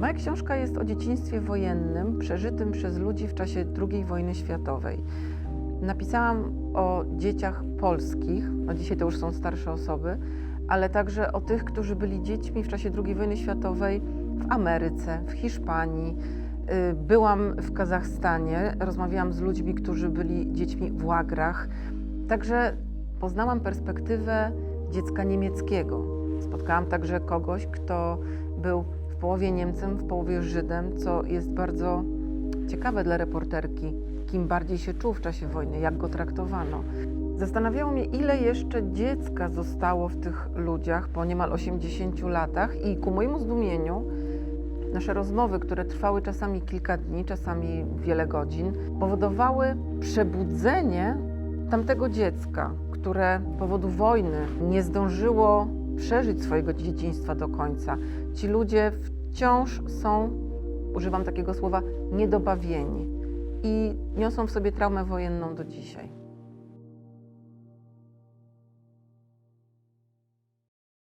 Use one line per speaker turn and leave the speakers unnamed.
Moja książka jest o dzieciństwie wojennym przeżytym przez ludzi w czasie II wojny światowej. Napisałam o dzieciach polskich, no dzisiaj to już są starsze osoby, ale także o tych, którzy byli dziećmi w czasie II wojny światowej w Ameryce, w Hiszpanii. Y, Byłam w Kazachstanie, rozmawiałam z ludźmi, którzy byli dziećmi w łagrach. Także poznałam perspektywę dziecka niemieckiego. Spotkałam także kogoś, kto był połowie Niemcem, w połowie Żydem, co jest bardzo ciekawe dla reporterki, kim bardziej się czuł w czasie wojny, jak go traktowano. Zastanawiało mnie, ile jeszcze dziecka zostało w tych ludziach po niemal 80 latach i ku mojemu zdumieniu nasze rozmowy, które trwały czasami kilka dni, czasami wiele godzin, powodowały przebudzenie tamtego dziecka, które z powodu wojny nie zdążyło przeżyć swojego dzieciństwa do końca. Ci ludzie wciąż są, używam takiego słowa, niedobawieni i niosą w sobie traumę wojenną do dzisiaj.